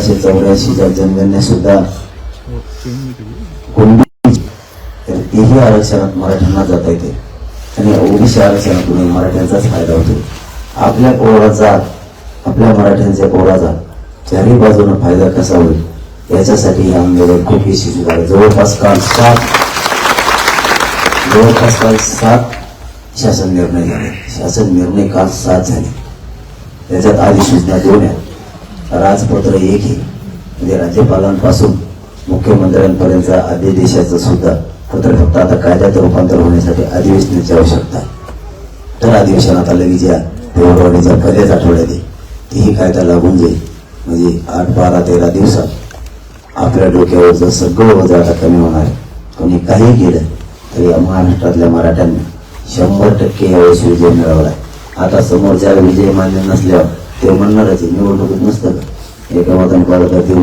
अठराशे चौऱ्याऐंशीच्या जनगणने सुद्धा कुणबी तर तेही आरक्षणात मराठ्यांना जाता येते. आणि ओबीसी आरक्षणातून मराठ्यांचाच फायदा होतो. आपल्या पोराचा आपल्या मराठ्यांच्या पोराचा चारही बाजूने फायदा कसा होईल? याच्यासाठी हे आंदोलन खूप यशस्वी झालं जवळपास काल सात जवळपास काल सात शासन निर्णय झाले. शासन निर्णय काल सात झाले. त्याच्यात आधी सूचना दोन आहेत राजपत्र एक हे म्हणजे राज्यपालांपासून मुख्यमंत्र्यांपर्यंत अध्यादेशाचं सुद्धा पत्र फक्त आता कायद्यात रूपांतर होण्यासाठी अधिवेशनाची आवश्यकता आहे. तर अधिवेशनात आलं की ज्या फेब्रुवारीच्या पहिल्याच आठवड्यात आहे, तेही कायदा लागून जाईल. म्हणजे आठ बारा तेरा दिवसात आपल्या डोक्यावर जर सगळं वजा आता कमी होणार आहे कोणी काही केलं तरी या महाराष्ट्रातल्या मराठ्यांनी शंभर टक्के यावेळेस विजय मिळवला आहे आता समोरच्या विजय मान्य नसल्यावर ते म्हणणारच निवडणुकीत नसतं का एका मताने पाहिलं तर ते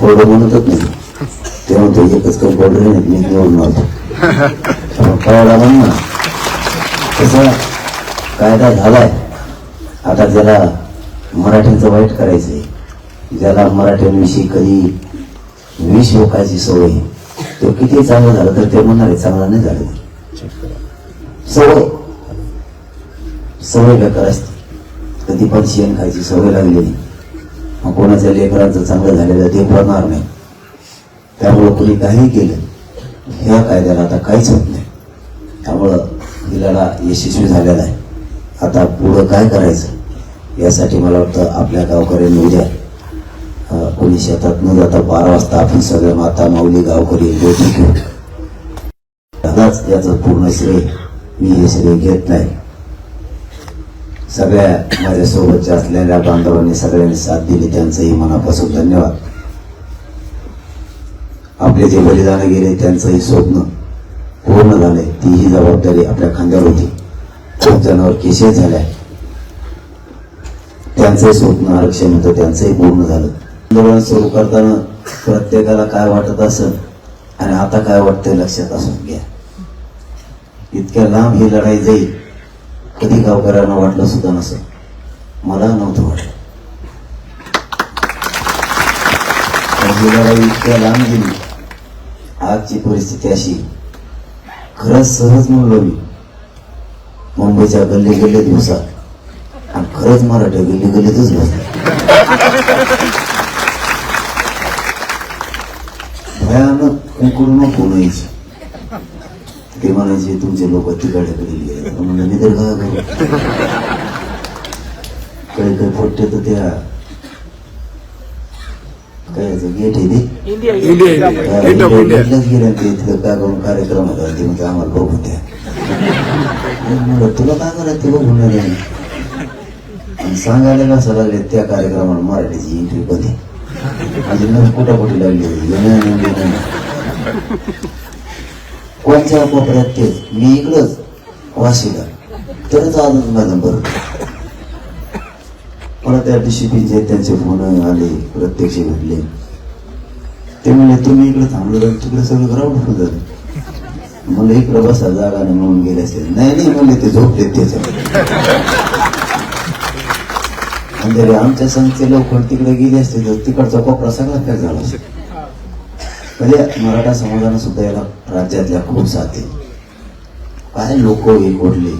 कोरडं म्हणतच नाही. ते म्हणतो एकच काही कोरडं नाही मी निवडून आलो. आपण कळला म्हण ना. तसा कायदा झालाय. आता ज्याला मराठ्यांचं वाईट करायचंय ज्याला मराठ्यांविषयी कधी विष ओकायची सवय तो किती चांगलं झालं तर ते म्हणणार आहे चांगलं नाही झालं. सवय. सवय बेकार असते. ती पण शेण खायची सवय लागलेली मग कोणाच्या लेकरांचं चांगलं झालेलं ते पडणार नाही. त्यामुळं कोणी काही केलं ह्या कायद्याला आता काहीच होत नाही. त्यामुळं ही लढा यशस्वी झालेला आहे आता पुढं काय करायचं? यासाठी मला वाटतं आपल्या गावकऱ्यांनी उद्या कोणी शेतात न जाता बारा वाजता आपण सगळे माता माऊली गावकरी बैठक घेऊ दादाच याचं पूर्ण श्रेय मी हे श्रेय घेत नाही. सगळ्या माझ्या सोबतच्या असलेल्या बांधवांनी सगळ्यांनी साथ दिली त्यांचंही मनापासून धन्यवाद. आपले जे बलिदान गेले त्यांचंही स्वप्न पूर्ण झाले. तीही जबाबदारी आपल्या खांद्यावर होती. खूप जणांवर केसेस झाल्या त्यांचंही स्वप्न आरक्षण होतं त्यांचंही पूर्ण झालं. आंदोलन सुरू करताना प्रत्येकाला काय वाटत असं आणि आता काय वाटतंय लक्षात असून घ्या. इतक्या लांब ही लढाई जाईल कधी गावकऱ्यांना वाटलं सुद्धा नसेल. मला नव्हतं वाटलं. लढाई इतक्या लांब गेली. आजची परिस्थिती अशी. खरंच सहज म्हणलो मी. मुंबईच्या गल्ली गल्ली दिवसात. आणि खरंच मराठी गल्ली गल्लीतच बसले. भयानक कुंकुड कोण यायचं. ते म्हणायचे तुमचे लोक तिकडे गेले म्हणलं मी तर काय करू काही काही पोट्टे तर त्या काय गेट आहे ते? इंडिया त्या इंडिया भेटल्याच गेल्या ते तिथं काय करून कार्यक्रम होता ते म्हणजे आम्हाला बघू म्हणलं, तुला काय करायचं ते बघून. आणि सांगायला कसं लागले त्या कार्यक्रमाला मराठीची एंट्री कधी नस कुठं कुठे लागली येणं कोपऱ्यात तेच मी इकडंच. वाशीला तरच आनंद माझा बरं मला त्या डिसिप्लिनचे त्यांचे फोन आले प्रत्यक्ष भेटले. ते म्हणले तुम्ही इकडे थांबलो तिकडे सगळं ग्राउंड होत झालं. म्हणलं इकडे बसा जागा नाही म्हणून गेले असते. नाही नाही म्हणले ते झोपले तेच. आणि जरी आमच्या संस्थेचे लोक तिकडे गेले असते तर तिकडचा कोपरा सगळा काय झाला असता. म्हणजे मराठा समाजानं सुद्धा याला राज्यातल्या खूप साथी. काय लोक एक ओढले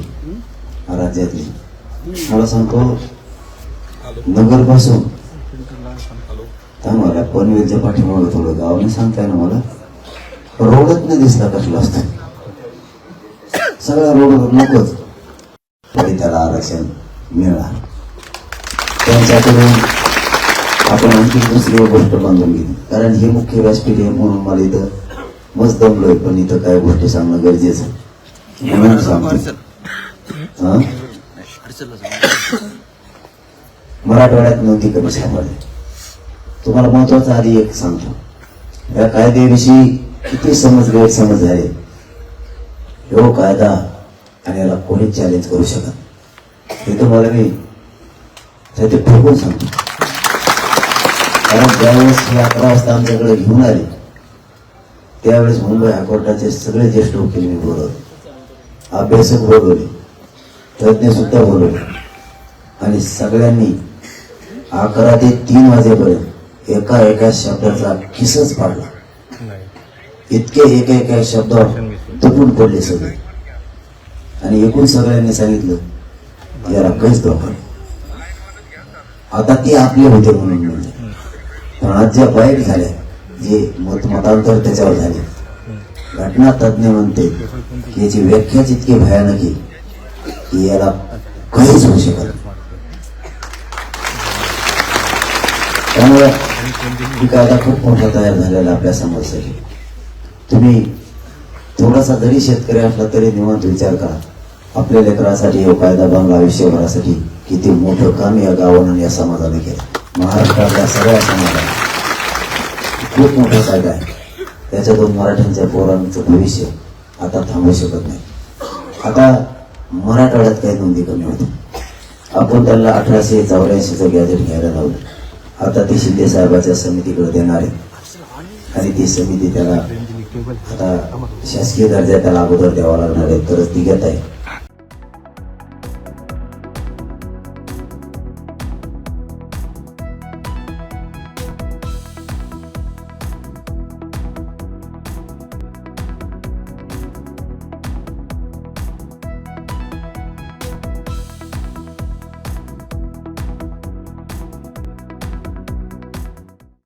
राज्यातली. मला सांगतो नगरपासून मला पनवेलच्या पाठीमागे थोडं गावने सांगताय ना मला रोडच नाही दिसला कसला असतो सगळ्या रोडवर नकोच. तरी त्याला आरक्षण मिळणार. त्यांच्याकडून आपण आणखी दुसरी गोष्ट बांधून घेतली कारण हे मुख्य व्यासपीठ आहे म्हणून मला इथं मस्त दमलोय पण इथं काय गोष्टी सांगणं गरजेचं आहे. सांगतो. मराठवाड्यात नव्हती कमी सापडली तुम्हाला महत्वाचं आधी एक सांगतो. या कायद्याविषयी किती समज गैरसमज झाले हो कायदा आणि याला कोणीच चॅलेंज करू शकत? हे तुम्हाला मी ते ठोकून सांगतो. कारण ज्यावेळेस हे अकरा वाजता आमच्याकडे घेऊन आले त्यावेळेस मुंबई हायकोर्टाचे सगळे ज्येष्ठ वकील मी बोलवले. अभ्यासक बोलवले. तज्ज्ञ सुद्धा बोलवले. आणि सगळ्यांनी अकरा ते तीन वाजेपर्यंत एका एका शब्दाचा किसच पाडला. इतके एका एका शब्दावर तुटून पडले सगळे. आणि एकूण सगळ्यांनी सांगितलं याला काहीच धोका आता ते आपले होते म्हणून म्हणले. पण आज ज्या वाईट झाल्या हे मत मतांतर त्याच्यावर झाले. घटना तज्ञ म्हणते की याची व्याख्या इतकी भयानक आहे की याला काहीच होऊ शकत नाही. त्यामुळे ही कायदा खूप मोठा तयार झालेला आपल्या समाजासाठी तुम्ही थोडासा जरी शेतकरी असला तरी निवांत विचार करा. आपल्या लेकरासाठी हो कायदा बनला आयुष्यभरासाठी किती मोठं काम या गावानं आणि या समाजाने केलं. महाराष्ट्रातल्या सगळ्या समाजाने. खूप मोठा कायदा आहे. त्याच्यातून मराठ्यांच्या पोरांचं भविष्य आता थांबू शकत नाही. आता मराठवाड्यात काही नोंदी कमी होत्या आपण त्यांना अठराशे चौऱ्याऐंशीचं गॅजेट घ्यायला लावलं. आता ते शिंदे साहेबाच्या समितीकडे देणार आहे. आणि ती समिती त्याला आता शासकीय दर्जा त्याला अगोदर द्यावा लागणार आहे. तरच ती घेत आहे